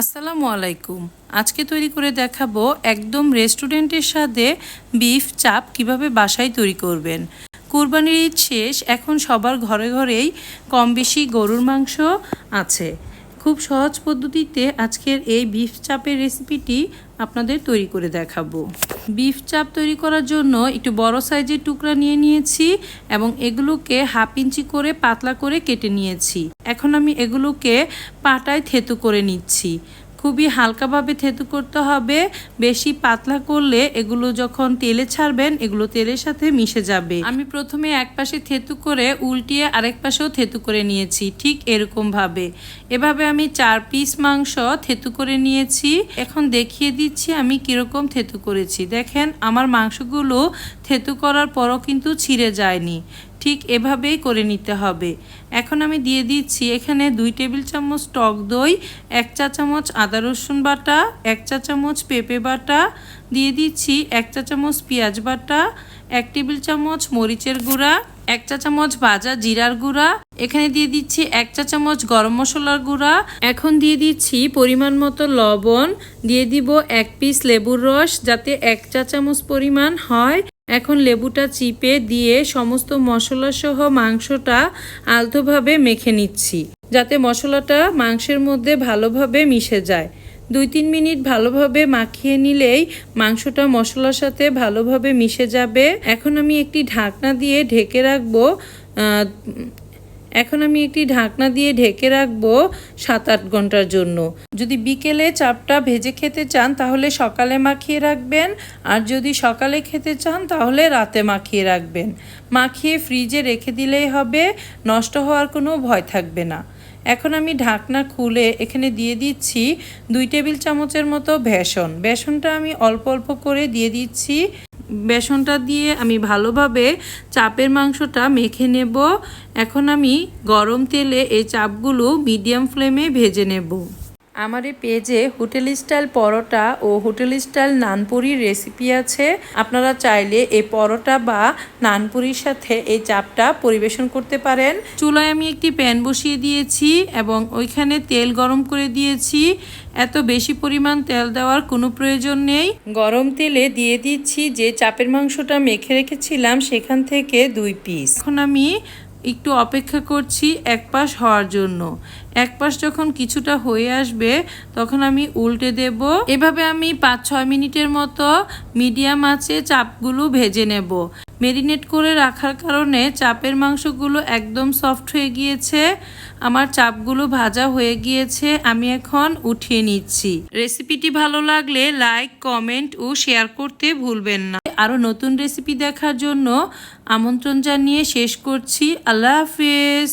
আসসালামু আলাইকুম। আজকে তৈরি করে দেখাবো একদম রেস্টুরেন্টের সাথে বিফ, চাপ কীভাবে বাসায় তৈরি করবেন। কুরবানির ঈদ শেষ, এখন সবার ঘরে ঘরেই কম বেশি গরুর মাংস আছে। খুব সহজ পদ্ধতিতে আজকের এই বিফ চাপের রেসিপিটি আপনাদের তৈরি করে দেখাবো। বিফ চাপ তৈরি করার জন্য একটু বড় সাইজের টুকরা নিয়ে নিয়েছি এবং এগুলোকে হাফ ইঞ্চি করে পাতলা করে কেটে নিয়েছি। এখন আমি এগুলোকে পাটায় থেতু করে নিচ্ছি। খুবই হালকাভাবে থেতু করতে হবে, বেশি পাতলা করলে এগুলো যখন তেলে ছাড়বেন, এগুলো তেলের সাথে মিশে যাবে। আমি প্রথমে এক পাশে থেতু করে উল্টিয়ে আরেক পাশেও থেতু করে নিয়েছি, ঠিক এরকম ভাবে। এভাবে আমি চার পিস মাংস থেতু করে নিয়েছি। এখন দেখিয়ে দিচ্ছি আমি কীরকম থেতু করেছি। দেখেন, আমার মাংসগুলো থেতু করার পরও কিন্তু ছিঁড়ে যায়নি। ঠিক এভাবেই করে নিতে হবে। এখন আমি দিয়ে দিচ্ছি এখানে দুই টেবিল চামচ টক দই, এক চা চামচ আদা রসুন বাটা, এক চা চামচ পেঁপে বাটা, দিয়ে দিচ্ছি এক চা চামচ পেঁয়াজ বাটা, এক টেবিল চামচ মরিচের গুঁড়া, এক চা চামচ ভাজা জিরার গুঁড়া, এখানে দিয়ে দিচ্ছি এক চা চামচ গরম মশলার গুঁড়া, এখন দিয়ে দিচ্ছি পরিমাণ মতো লবণ, দিয়ে দিব এক পিস লেবুর রস যাতে এক চা চামচ পরিমাণ হয়। এখন লেবুটা চিপে দিয়ে সমস্ত মশলা সহ মাংসটা আলতোভাবে মেখে নিচ্ছি, যাতে মশলাটা মাংসের মধ্যে ভালোভাবে মিশে যায়। দুই তিন মিনিট ভালোভাবে মাখিয়ে নিলেই মাংসটা মশলার সাথে ভালোভাবে মিশে যাবে। এখন আমি একটি ঢাকনা দিয়ে ঢেকে রাখব এখন আমি একটি ঢাকনা দিয়ে ঢেকে রাখব সাত আট ঘণ্টার জন্য। যদি বিকেলে চাপটা ভেজে খেতে চান, তাহলে সকালে মাখিয়ে রাখবেন। আর যদি সকালে খেতে চান, তাহলে রাতে মাখিয়ে রাখবেন। মাখিয়ে ফ্রিজে রেখে দিলেই হবে, নষ্ট হওয়ার কোনো ভয় থাকবে না। এখন আমি ঢাকনা খুলে এখানে দিয়ে দিচ্ছি দুই টেবিল চামচের মতো বেসন। বেসনটা আমি অল্প অল্প করে দিয়ে দিচ্ছি। বেসনটা দিয়ে আমি ভালোভাবে চাপের মাংসটা মেখে নেব। এখন আমি গরম তেলে এই চাপগুলো মিডিয়াম ফ্লেমে ভেজে নেব। আমার এই পেজে হোটেল স্টাইল পরোটা ও হোটেল স্টাইল নানপুরির রেসিপি আছে। আপনারা চাইলে এই পরোটা বা নানপুরির সাথে এই চাপটা পরিবেশন করতে পারেন। চুলায় আমি একটি প্যান বসিয়ে দিয়েছি এবং ওইখানে তেল গরম করে দিয়েছি। এত বেশি পরিমাণ তেল দেওয়ার কোনো প্রয়োজন নেই। গরম তেলে দিয়ে দিচ্ছি যে চাপের মাংসটা মেখে রেখেছিলাম সেখান থেকে দুই পিস এখন আমি একটু অপেক্ষা করছি এক পাশ হওয়ার জন্য। এক পাশ যখন কিছুটা হয়ে আসবে, তখন আমি উল্টে দেব। এভাবে আমি পাঁচ ছয় মিনিটের মতো মিডিয়াম আছে চাপগুলো ভেজে নেব। মেরিনেট করে রাখার কারণে চাপের মাংসগুলো একদম সফট হয়ে গিয়েছে। আমার চাপগুলো ভাজা হয়ে গিয়েছে, আমি এখন উঠিয়ে নিচ্ছি। রেসিপিটি ভালো লাগলে লাইক, কমেন্ট ও শেয়ার করতে ভুলবেন না। আরও নতুন রেসিপি দেখার জন্য আমন্ত্রণ জানিয়ে শেষ করছি। আল্লাহ হাফেজ।